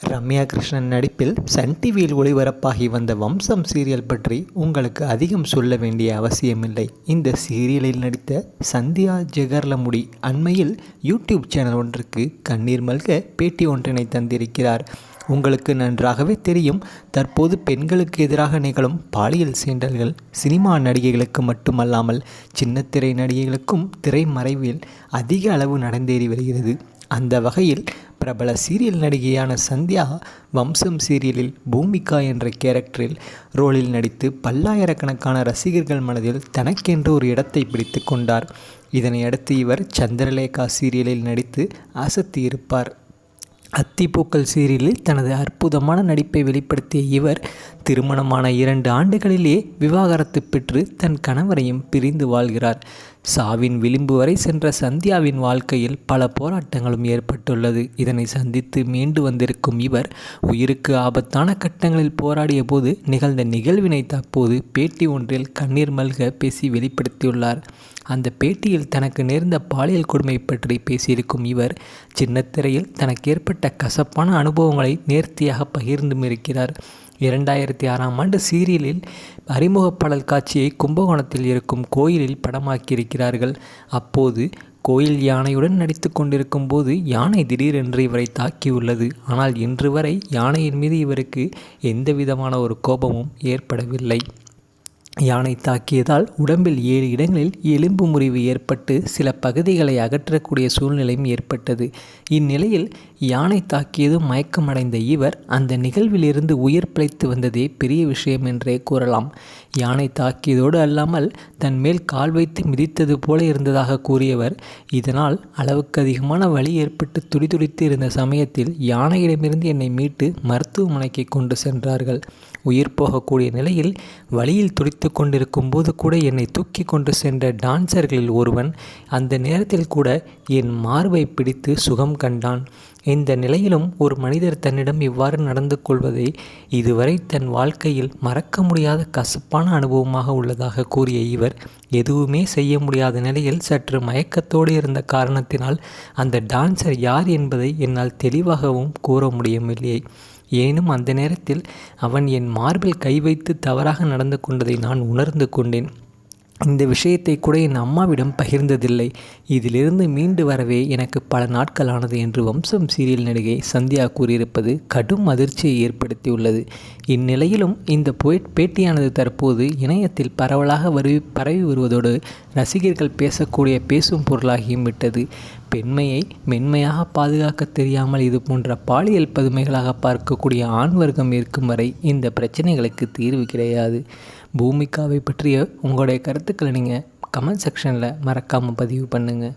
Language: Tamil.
ரம்யா கிருஷ்ணன் நடிப்பில் சன் டிவியில் ஒளிபரப்பாகி வந்த வம்சம் சீரியல் பற்றி உங்களுக்கு அதிகம் சொல்ல வேண்டிய அவசியமில்லை. இந்த சீரியலில் நடித்த சந்தியா ஜெகர்லமுடி அண்மையில் யூடியூப் சேனல் ஒன்றுக்கு கண்ணீர் மல்க பேட்டி ஒன்றினை தந்திருக்கிறார். உங்களுக்கு நன்றாகவே தெரியும் தற்போது பெண்களுக்கு எதிராக நிகழும் பாலியல் சீண்டல்கள் சினிமா நடிகைகளுக்கு மட்டுமல்லாமல் சின்னத்திரை நடிகைகளுக்கும் திரைமறைவில் அதிக அளவு நடந்தேறி வருகிறது. அந்த வகையில் பிரபல சீரியல் நடிகையான சந்தியா வம்சம் சீரியலில் பூமிகா என்ற கேரக்டரில் ரோலில் நடித்து பல்லாயிரக்கணக்கான ரசிகர்கள் மனதில் தனக்கென்று ஒரு இடத்தை பிடித்து கொண்டார். இதனையடுத்து இவர் சந்திரலேகா சீரியலில் நடித்து அசத்தியிருப்பார் அத்திப்பூக்கள் சீரியலில் தனது அற்புதமான நடிப்பை வெளிப்படுத்திய இவர் திருமணமான இரண்டு ஆண்டுகளிலே விவாகரத்து பெற்று தன் கணவரையும் பிரிந்து வாழ்கிறார். சாவின் விளிம்பு வரை சென்ற சந்தியாவின் வாழ்க்கையில் பல போராட்டங்களும் ஏற்பட்டுள்ளது. இதனை சந்தித்து மீண்டு வந்திருக்கும் இவர் உயிருக்கு ஆபத்தான கட்டங்களில் போராடிய போது நிகழ்ந்த நிகழ்வினை தற்போது பேட்டி ஒன்றில் கண்ணீர் மல்க பேசி வெளிப்படுத்தியுள்ளார். அந்த பேட்டியில் தனக்கு நேர்ந்த பாலியல் கொடுமை பற்றி பேசியிருக்கும் இவர் சின்னத்திரையில் தனக்கு ஏற்பட்ட கசப்பான அனுபவங்களை நேர்த்தியாக பகிர்ந்தும் இருக்கிறார். இரண்டாயிரத்தி ஆறாம் ஆண்டு சீரியலில் அறிமுகப்பாடல் காட்சியை கும்பகோணத்தில் இருக்கும் கோயிலில் படமாக்கியிருக்கிறார்கள். அப்போது கோயில் யானையுடன் நடித்து கொண்டிருக்கும் போது யானை திடீரென்று இவரை தாக்கியுள்ளது. ஆனால் இன்று வரை யானையின் மீது இவருக்கு எந்த விதமான ஒரு கோபமும் ஏற்படவில்லை. யானை தாக்கியதால் உடம்பில் ஏழு இடங்களில் எலும்பு முறிவு ஏற்பட்டு சில பகுதிகளை அகற்றக்கூடிய சூழ்நிலையும் ஏற்பட்டது. இந்நிலையில் யானை தாக்கியதும் மயக்கமடைந்த இவர் அந்த நிகழ்விலிருந்து உயிர் பிழைத்து வந்ததே பெரிய விஷயம் என்றே கூறலாம். யானை தாக்கியதோடு அல்லாமல் தன் மேல் கால் வைத்து மிதித்தது போல இருந்ததாக கூறியவர் இதனால் அளவுக்கு அதிகமான வலி ஏற்பட்டு துடிதுடித்து இருந்த சமயத்தில் யானையிடமிருந்து என்னை மீட்டு மருத்துவமனைக்கு கொண்டு சென்றார்கள். உயிர் போகக்கூடிய நிலையில் வழியில் துடித்து கொண்டிருக்கும் போது கூட என்னை தூக்கி கொண்டு சென்ற டான்சர்களில் ஒருவன் அந்த நேரத்தில் கூட என் மார்பை பிடித்து சுகம் கண்டான். இந்த நிலையிலும் ஒரு மனிதர் தன்னிடம் இவ்வாறு நடந்து கொள்வதை இதுவரை தன் வாழ்க்கையில் மறக்க முடியாத கசப்பான அனுபவமாக உள்ளதாக கூறிய இவர் எதுவுமே செய்ய முடியாத நிலையில் சற்று மயக்கத்தோடு இருந்த காரணத்தினால் அந்த டான்சர் யார் என்பதை என்னால் தெளிவாகவும் கூற முடியவில்லை. ஏனும் அந்த நேரத்தில் அவன் என் மார்பில் கை வைத்து தவறாக நடந்து கொண்டதை நான் உணர்ந்து கொண்டேன். இந்த விஷயத்தை கூட என் அம்மாவிடம் பகிர்ந்ததில்லை. இதிலிருந்து மீண்டு வரவே எனக்கு பல நாட்களானது என்று வம்சம் சீரியல் நடிகை சந்தியா கூறியிருப்பது கடும் அதிர்ச்சியை ஏற்படுத்தியுள்ளது. இந்நிலையிலும் இந்த பேட்டியானது தற்போது இணையத்தில் பரவலாக வருவி பரவி வருவதோடு ரசிகர்கள் பேசக்கூடிய பேசும் பொருளாகியும் விட்டது. பெண்மையை மென்மையாக பாதுகாக்க தெரியாமல் இது போன்ற பாலியல் பதுமைகளாக பார்க்கக்கூடிய ஆண் வர்க்கம் இருக்கும் வரை இந்த பிரச்சனைகளுக்கு தீர்வு கிடையாது. பூமிகாவை பற்றிய உங்களுடைய கருத்துக்களை நீங்கள் கமெண்ட் செக்ஷனில் மறக்காமல் பதிவு பண்ணுங்கள்